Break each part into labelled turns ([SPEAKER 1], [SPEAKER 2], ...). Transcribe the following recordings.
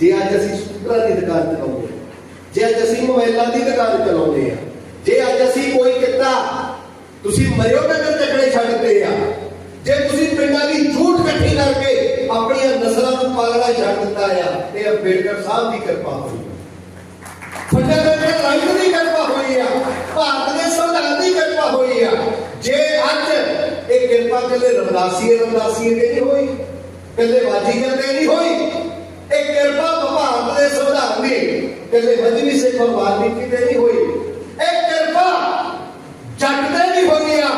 [SPEAKER 1] ਜੇ ਅੱਜ ਅਸੀਂ ਸਕੂਟਰਾਂ ਦੀ ਦੁਕਾਨ ਚਲਾਉਂਦੇ ਹਾਂ, ਜੇ ਅੱਜ ਅਸੀਂ ਮੋਬਾਈਲਾਂ ਦੀ ਦੁਕਾਨ ਚਲਾਉਂਦੇ ਆ ਜੇ ਅੱਜ ਅਸੀਂ ਕੋਈ ਕਿੱਤਾ ਤੁਸੀਂ ਮਰਿਓ ਨਗਰ ਚੱਕੜੇ ਛੱਡਦੇ ਆ। ਜੇ ਤੁਸੀਂ ਪਿੰਡਾਂ ਦੀ ਝੂਠ ਇਕੱਠੀ ਕਰਕੇ ਆਪਣੀਆਂ ਨਸਲਾਂ ਨੂੰ ਪਾਲਣਾ ਛੱਡ ਦਿੱਤਾ ਆ ਇਹ ਅੰਬੇਡਕਰ ਸਾਹਿਬ ਦੀ ਕਿਰਪਾ ਹੋਈ। ਫੰਡਾਮੈਂਟਲ ਰਾਈਟ ਦੀ ਕਿਰਪਾ ਹੋਈ ਆ, ਭਾਰਤ ਦੇ ਸੰਵਿਧਾਨ ਦੀ ਕਿਰਪਾ ਹੋਈ ਆ। ਜੇ ਅੱਜ ਇਹ ਕਿਰਪਾ ਕੱਲੇ ਰਮਦਾਸੀਏ ਰਮਦਾਸੀਏ ਤੇ ਨਹੀਂ ਹੋਈ, ਕੱਲੇ ਵਾਜੀਗਰ ਤੇ ਨਹੀਂ ਹੋਈ ਇਹ ਕਿਰਪਾ ਭਾਰਤ ਦੇ ਸੰਵਿਧਾਨ ਦੀ ਕੱਲੇ ਮਜਲੀ ਸੇ ਵਾਲਮੀਕੀ ਤੇ ਨਹੀਂ ਹੋਈ। ਇਹ ਕਿਰਪਾ ਜੱਟ ਤੇ ਨਹੀਂ ਹੋਈ ਆ,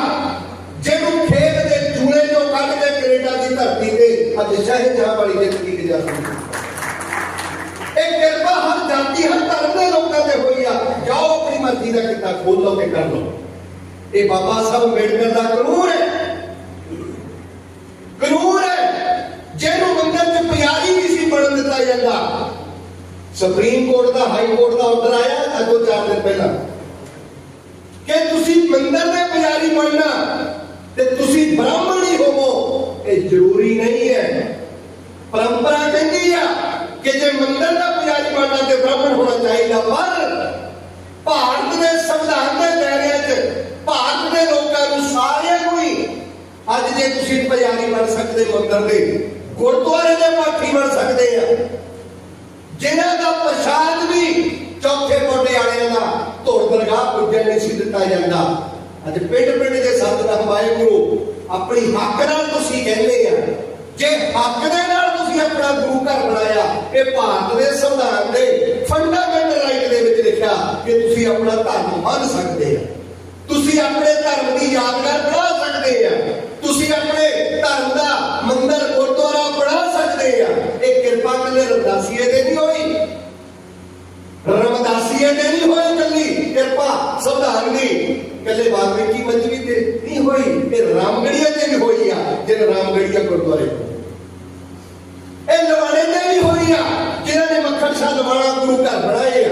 [SPEAKER 1] ਜਿਹਨੂੰ ਖੇਤ ਦੇ ਚੂਲੇ ਚੋਂ ਕੱਢ ਕੇ ਕੈਨੇਡਾ ਦੀ ਧਰਤੀ ਤੇ ਅੱਜ ਸ਼ਾਹਜਹਾਂ ਵਾਲੀ ਜ਼ਿੰਦਗੀ ਗੁਜ਼ਾਰ ਇਹ ਕਿਰਪਾ ਹਰ ਜਾਤੀ, ਹਰ ਧਰਮ ਦੇ ਲੋਕਾਂ ਤੇ ਹੋਈ ਆ। ਜਾਓ, ਆਪਣੀ ਮਰਜ਼ੀ ਦਾ ਕਿੱਤਾ ਖੋਲ ਲਓ ਤੇ ਕਰ ਲਓ। ਇਹ ਬਾਬਾ ਸਾਹਿਬ ਅੰਬੇਡਕਰ ਦਾ ਕਾਨੂੰਨ ਹੈ ਕਾਨੂੰਨ ਹੈ ਜਿਹਨੂੰ ਮੰਦਰ ਚ ਪਿਆਰੀ ਨਹੀਂ ਸੀ ਬਣਨ ਦਿੱਤਾ ਜਾਂਦਾ ਸੁਪਰੀਮ ਕੋਰਟ ਦਾ ਹਾਈ ਕੋਰਟ ਦਾ ਆਰਡਰ ਆਇਆ ਅੱਗੋਂ ਚਾਰ ਦਿਨ ਪਹਿਲਾਂ। ਕਿ ਤੁਸੀਂ ਮੰਦਰ ਦੇ ਪੁਜਾਰੀ ਬਣਨਾ ਤੇ ਤੁਸੀਂ ਬ੍ਰਾਹਮਣ ਹੀ ਹੋਵੋ, ਇਹ ਜ਼ਰੂਰੀ ਨਹੀਂ ਹੈ। ਪਰੰਪਰਾ ਕਹਿੰਦੀ ਆ ਕਿ ਜੇ ਮੰਦਰ ਦਾ ਪੁਜਾਰੀ ਬਣਨਾ ਤੇ ਬ੍ਰਾਹਮਣ ਹੋਣਾ ਚਾਹੀਦਾ, ਪਰ ਭਾਰਤ ਦੇ ਸੰਵਿਧਾਨ ਦੇ ਦਾਇਰੇ 'ਚ ਭਾਰਤ ਦੇ ਲੋਕਾਂ ਨੂੰ ਸਾਰਿਆਂ ਨੂੰ ਹੀ ਅੱਜ ਜੇ ਤੁਸੀਂ ਪੁਜਾਰੀ ਬਣ ਸਕਦੇ ਮੰਦਰ ਦੇ, ਗੁਰਦੁਆਰੇ ਦੇ ਪਾਠੀ ਬਣ ਸਕਦੇ ਆ ਜਿਨ੍ਹਾਂ ਦਾ ਪ੍ਰਸ਼ਾਦ ਵੀ ਚੌਥੇ ਮੋਢੇ ਵਾਲਿਆਂ ਦਾ ਧੁਰ ਦਰਗਾਹ ਨਹੀਂ ਸੀ ਦਿੱਤਾ ਜਾਂਦਾ। ਅੱਜ ਪਿੰਡ ਪਿੰਡ ਦੇ ਸੰਤ ਦਾ ਵਾਹਿਗੁਰੂ, ਆਪਣੀ ਹੱਕ ਨਾਲ ਤੁਸੀਂ ਕਹਿੰਦੇ ਆ। ਜੇ ਹੱਕ ਦੇ ਨਾਲ ਤੁਸੀਂ ਆਪਣਾ ਗੁਰੂ ਘਰ ਬਣਾਇਆ, ਇਹ ਭਾਰਤ ਦੇ ਸੰਵਿਧਾਨ ਦੇ ਫੰਡਾਮੈਂਟਲ ਰਾਈਟ ਦੇ ਵਿੱਚ ਲਿਖਿਆ ਕਿ ਤੁਸੀਂ ਆਪਣਾ ਧਰਮ ਮੰਨ ਸਕਦੇ ਆ ਤੁਸੀਂ ਆਪਣੇ ਧਰਮ ਦੀ ਯਾਦਗਾਰ ਬਣਾ ਸਕਦੇ ਆ ਤੁਸੀਂ ਆਪਣੇ ਧਰਮ ਦਾ ਮੰਦਰ ਗੁਰਦੁਆਰਾ ਬਣਾ ਸਕਦੇ ਆ ਇਹ ਕਿਰਪਾ ਕੱਲੇ ਰਮਦਾਸੀਏ ਤੇ ਨਹੀਂ ਹੋਈ ਰਮਦਾਸੀਏ ਤੇ ਨਹੀਂ ਹੋਈ ਕੱਲੀ ਕਿਰਪਾ ਸੰਵਿਧਾਨ ਦੀ ਕੱਲੇ ਵਾਲਮੀਕੀ ਮੰਜਰੀ ਤੇ ਨਹੀਂ ਹੋਈ, ਇਹ ਰਾਮਗੜੀਆ ਤੇ ਵੀ ਹੋਈ ਆ, ਜਿਹਨੇ ਰਾਮਗੜੀਆ ਗੁਰਦੁਆਰੇ ਇਹ ਲਵਾਣੇ ਤੇ ਵੀ ਹੋਈ ਆ ਜਿਨ੍ਹਾਂ ਨੇ ਮੱਖਣ ਸ਼ਾਹ ਲਵਾਣਾ ਗੁਰੂ ਘਰ ਬਣਾਏ ਆ।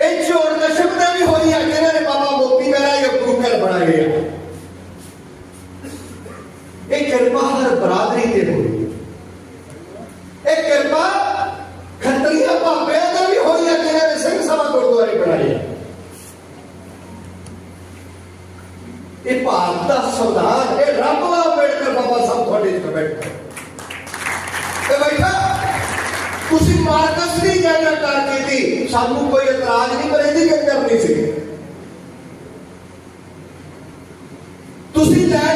[SPEAKER 1] ਇਹ ਚੋਰ ਨਸ਼ਬ ਤੇ ਵੀ ਹੋਈ ਆ ਜਿਨ੍ਹਾਂ ਨੇ ਬਾਬਾ ਮੋਤੀ ਮਹਿਰਾ ਇਹ ਗੁਰੂ ਘਰ ਬਣਾਏ ਆ ਇਹ ਕਿਰਪਾ ਹਰ ਬਰਾਦਰੀ ਤੇ ਹੋਈ ਹੈ ਇਹ ਕਿਰਪਾ ਖੱਤਰੀਆਂ ਭਾਪਿਆਂ ਤੇ ਵੀ ਹੋਈ ਹੈ ਜਿਨ੍ਹਾਂ ਨੇ ਸਿੰਘ ਸਭਾ ਗੁਰਦੁਆਰੇ ਬਣਾਏ ਆ ਇਹ ਭਾਰਤ ਦਾ ਸੰਵਿਧਾਨ ਇਹ ਰੱਬ ਦਾ ਅੰਬੇਡਕਰ ਬਾਬਾ ਸਾਹਿਬ ਤੁਹਾਡੇ ਚ ਬੈਠਾ ਤੇ ਬੈਠਾ ਤੁਸੀਂ ਮਾਰਕਸ ਕੀਤੀ। ਸਾਨੂੰ ਕੋਈ ਇਤਰਾਜ਼ ਨਹੀਂ ਪਰ ਇਹਦੀ ਗੱਲ ਕਰਨੀ ਸੀ। ਤੁਸੀਂ ਲੈਨਨ